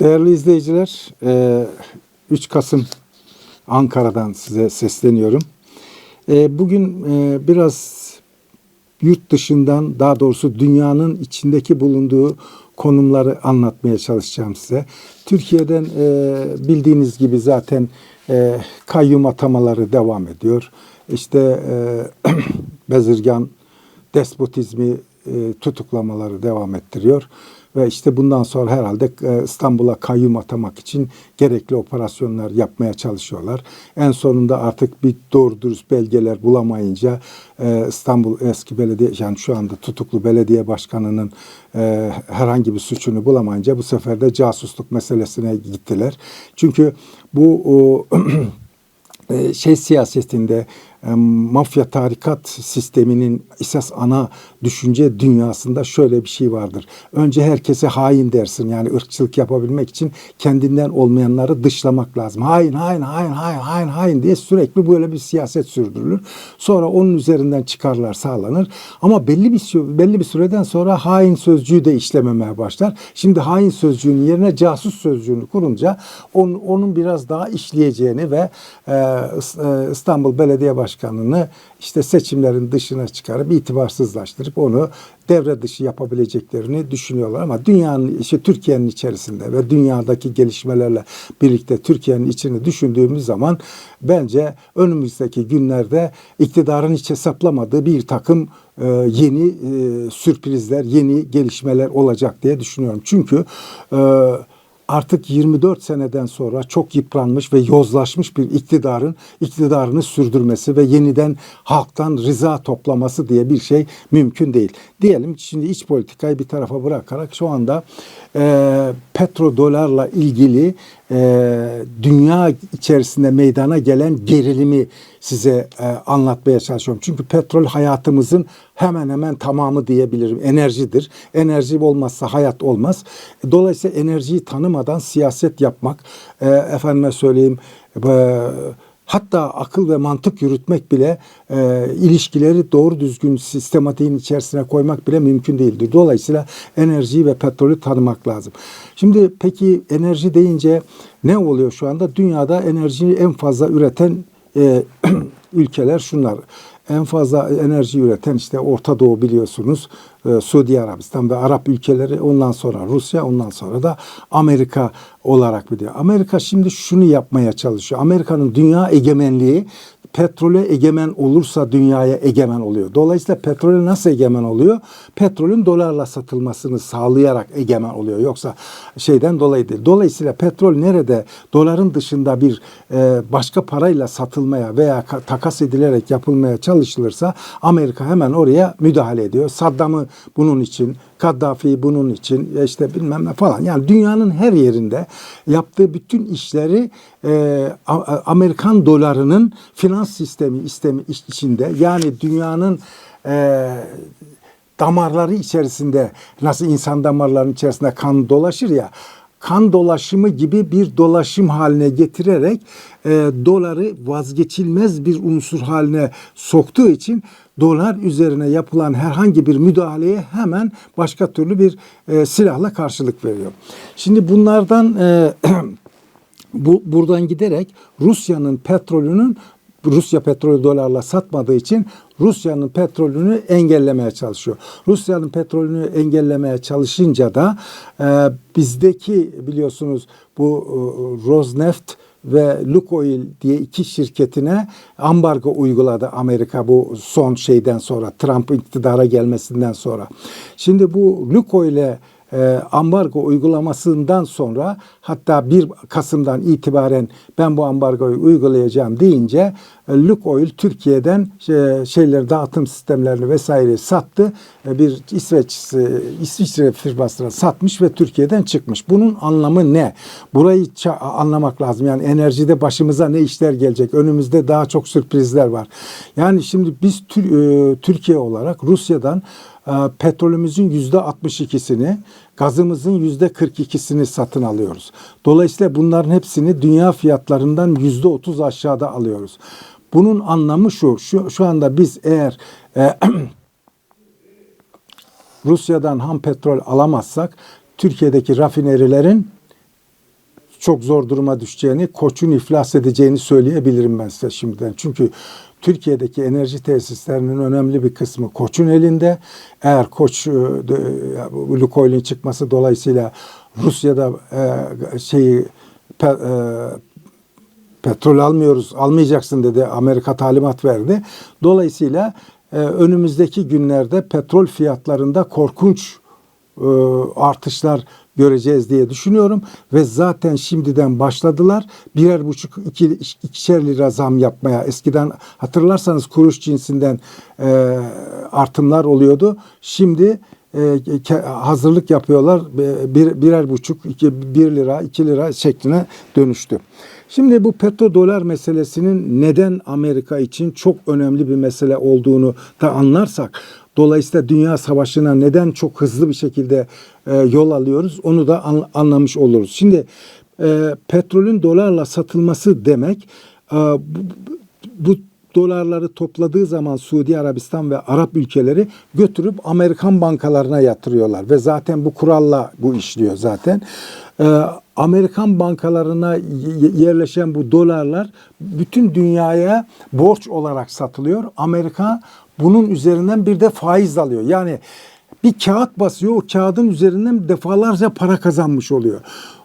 Değerli izleyiciler, e, 3 Kasım Ankara'dan size sesleniyorum. E, Bugün e, biraz yurt dışından, daha doğrusu dünyanın içindeki bulunduğu konumları anlatmaya çalışacağım size. Türkiye'den e, bildiğiniz gibi zaten e, kayyum atamaları devam ediyor. İşte e, bezirgan despotizmi e, tutuklamaları devam ettiriyor. Ve işte bundan sonra herhalde e, İstanbul'a kayyum atamak için gerekli operasyonlar yapmaya çalışıyorlar. En sonunda artık bir doğru dürüst belgeler bulamayınca e, İstanbul eski belediye yani şu anda tutuklu belediye başkanının e, herhangi bir suçunu bulamayınca bu sefer de casusluk meselesine gittiler. Çünkü bu şey siyasetinde mafya tarikat sisteminin esas ana düşünce dünyasında şöyle bir şey vardır. Önce herkese hain dersin. Yani ırkçılık yapabilmek için kendinden olmayanları dışlamak lazım. Hain, hain, hain, hain, hain, hain diye sürekli böyle bir siyaset sürdürülür. Sonra onun üzerinden çıkarlar sağlanır. Ama belli bir belli bir süreden sonra hain sözcüğü de işlememeye başlar. Şimdi hain sözcüğünün yerine casus sözcüğünü kurunca onun, onun biraz daha işleyeceğini ve e, e, İstanbul Belediye Başkanı'nı işte seçimlerin dışına çıkarıp itibarsızlaştırıp onu devre dışı yapabileceklerini düşünüyorlar ama dünyanın işte Türkiye'nin içerisinde ve dünyadaki gelişmelerle birlikte Türkiye'nin içini düşündüğümüz zaman bence önümüzdeki günlerde iktidarın hiç hesaplamadığı bir takım e, yeni e, sürprizler, yeni gelişmeler olacak diye düşünüyorum. Çünkü e, artık 24 seneden sonra çok yıpranmış ve yozlaşmış bir iktidarın iktidarını sürdürmesi ve yeniden halktan rıza toplaması diye bir şey mümkün değil. Diyelim şimdi iç politikayı bir tarafa bırakarak şu anda e, petrodolarla ilgili e, dünya içerisinde meydana gelen gerilimi size e, anlatmaya çalışıyorum. Çünkü petrol hayatımızın hemen hemen tamamı diyebilirim. Enerjidir. Enerji olmazsa hayat olmaz. Dolayısıyla enerjiyi tanımadan siyaset yapmak, e, efendime söyleyeyim, e, hatta akıl ve mantık yürütmek bile e, ilişkileri doğru düzgün sistematiğin içerisine koymak bile mümkün değildir. Dolayısıyla enerjiyi ve petrolü tanımak lazım. Şimdi peki enerji deyince ne oluyor şu anda? Dünyada enerjiyi en fazla üreten e, ülkeler şunlar. En fazla enerji üreten işte Orta Doğu biliyorsunuz. e, Suudi Arabistan ve Arap ülkeleri ondan sonra Rusya ondan sonra da Amerika olarak biliyor. Amerika şimdi şunu yapmaya çalışıyor. Amerika'nın dünya egemenliği petrole egemen olursa dünyaya egemen oluyor. Dolayısıyla petrole nasıl egemen oluyor? Petrolün dolarla satılmasını sağlayarak egemen oluyor. Yoksa şeyden dolayı değil. Dolayısıyla petrol nerede doların dışında bir e, başka parayla satılmaya veya ka- takas edilerek yapılmaya çalışılırsa Amerika hemen oraya müdahale ediyor. Saddam'ı bunun için Kaddafi bunun için ya işte bilmem ne falan. Yani dünyanın her yerinde yaptığı bütün işleri e, Amerikan dolarının finans sistemi istemi iç- içinde yani dünyanın e, damarları içerisinde nasıl insan damarlarının içerisinde kan dolaşır ya kan dolaşımı gibi bir dolaşım haline getirerek e, doları vazgeçilmez bir unsur haline soktuğu için dolar üzerine yapılan herhangi bir müdahaleye hemen başka türlü bir e, silahla karşılık veriyor. Şimdi bunlardan e, bu buradan giderek Rusya'nın petrolünün Rusya petrolü dolarla satmadığı için Rusya'nın petrolünü engellemeye çalışıyor. Rusya'nın petrolünü engellemeye çalışınca da e, bizdeki biliyorsunuz bu e, Rosneft ve Lukoil diye iki şirketine ambargo uyguladı Amerika bu son şeyden sonra Trump iktidara gelmesinden sonra. Şimdi bu Lukoil'e e, ambargo uygulamasından sonra hatta 1 Kasım'dan itibaren ben bu ambargoyu uygulayacağım deyince e, Lukoil Türkiye'den e, şeyleri dağıtım sistemlerini vesaire sattı. E, bir İsveç e, İsviçre firmasına satmış ve Türkiye'den çıkmış. Bunun anlamı ne? Burayı anlamak lazım. Yani enerjide başımıza ne işler gelecek? Önümüzde daha çok sürprizler var. Yani şimdi biz e, Türkiye olarak Rusya'dan petrolümüzün yüzde 62'sini, gazımızın yüzde 42'sini satın alıyoruz. Dolayısıyla bunların hepsini dünya fiyatlarından yüzde 30 aşağıda alıyoruz. Bunun anlamı şu, şu, şu anda biz eğer e, Rusya'dan ham petrol alamazsak Türkiye'deki rafinerilerin çok zor duruma düşeceğini, Koç'un iflas edeceğini söyleyebilirim ben size şimdiden. Çünkü Türkiye'deki enerji tesislerinin önemli bir kısmı Koç'un elinde. Eğer Koç e, Lukoil'in çıkması dolayısıyla Rusya'da e, şeyi pe- e, petrol almıyoruz, almayacaksın dedi. Amerika talimat verdi. Dolayısıyla e, önümüzdeki günlerde petrol fiyatlarında korkunç e, artışlar göreceğiz diye düşünüyorum ve zaten şimdiden başladılar. Birer buçuk iki, ikişer lira zam yapmaya. Eskiden hatırlarsanız kuruş cinsinden e, artımlar oluyordu. Şimdi e, hazırlık yapıyorlar. Bir, birer buçuk, iki, bir lira, iki lira şekline dönüştü. Şimdi bu petrodolar meselesinin neden Amerika için çok önemli bir mesele olduğunu da anlarsak, dolayısıyla dünya savaşına neden çok hızlı bir şekilde e, yol alıyoruz onu da an- anlamış oluruz. Şimdi e, petrolün dolarla satılması demek e, bu, bu dolarları topladığı zaman Suudi Arabistan ve Arap ülkeleri götürüp Amerikan bankalarına yatırıyorlar ve zaten bu kuralla bu işliyor zaten. Ee, Amerikan bankalarına yerleşen bu dolarlar bütün dünyaya borç olarak satılıyor. Amerika bunun üzerinden bir de faiz alıyor. Yani bir kağıt basıyor, o kağıdın üzerinden defalarca para kazanmış oluyor.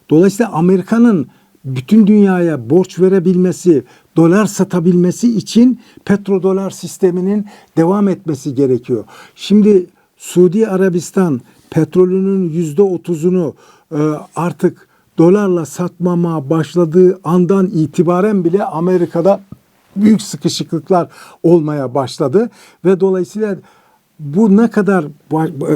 Dolayısıyla Amerika'nın bütün dünyaya borç verebilmesi, dolar satabilmesi için petrodolar sisteminin devam etmesi gerekiyor. Şimdi Suudi Arabistan petrolünün yüzde otuzunu e, artık dolarla satmama başladığı andan itibaren bile Amerika'da büyük sıkışıklıklar olmaya başladı ve dolayısıyla bu ne kadar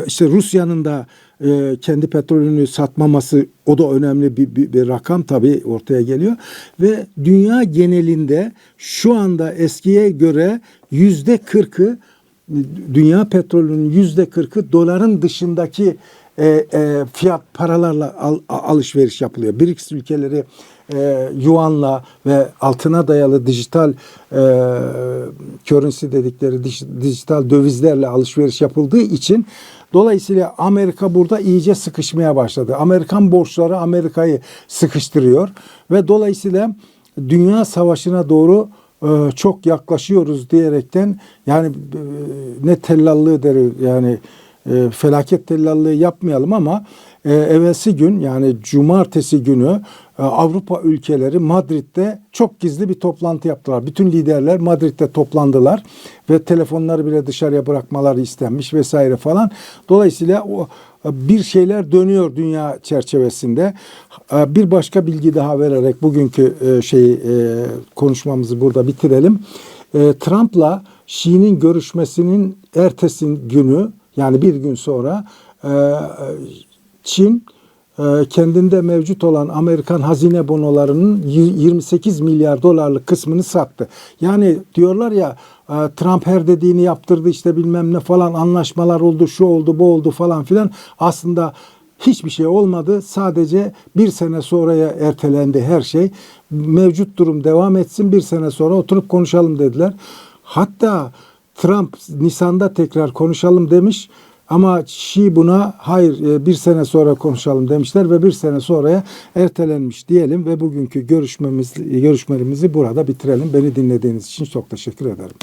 işte Rusya'nın da e, kendi petrolünü satmaması o da önemli bir, bir, bir rakam tabii ortaya geliyor ve dünya genelinde şu anda eskiye göre yüzde kırkı dünya petrolünün yüzde kırkı doların dışındaki e, e, fiyat paralarla al- alışveriş yapılıyor. BRICS ülkeleri e, yuanla ve altına dayalı dijital e, currency dedikleri dij- dijital dövizlerle alışveriş yapıldığı için dolayısıyla Amerika burada iyice sıkışmaya başladı. Amerikan borçları Amerika'yı sıkıştırıyor ve dolayısıyla dünya savaşına doğru e, çok yaklaşıyoruz diyerekten yani e, ne tellallığı deriz yani e, felaket tellallığı yapmayalım ama e, evvelsi gün yani cumartesi günü e, Avrupa ülkeleri Madrid'de çok gizli bir toplantı yaptılar. Bütün liderler Madrid'de toplandılar ve telefonları bile dışarıya bırakmaları istenmiş vesaire falan. Dolayısıyla o e, bir şeyler dönüyor dünya çerçevesinde. E, Bir başka bilgi daha vererek bugünkü e, şeyi konuşmamızı burada bitirelim. Trump'la Xi'nin görüşmesinin ertesi günü yani bir gün sonra Çin e, kendinde mevcut olan Amerikan hazine bonolarının y- 28 milyar dolarlık kısmını sattı. Yani diyorlar ya e, Trump her dediğini yaptırdı işte bilmem ne falan anlaşmalar oldu şu oldu bu oldu falan filan aslında hiçbir şey olmadı. Sadece bir sene sonraya ertelendi her şey. Mevcut durum devam etsin bir sene sonra oturup konuşalım dediler. Hatta Trump Nisan'da tekrar konuşalım demiş. Ama Şii buna hayır e, bir sene sonra konuşalım demişler ve bir sene sonraya ertelenmiş diyelim ve bugünkü görüşmemiz görüşmelerimizi burada bitirelim. Beni dinlediğiniz için çok teşekkür ederim.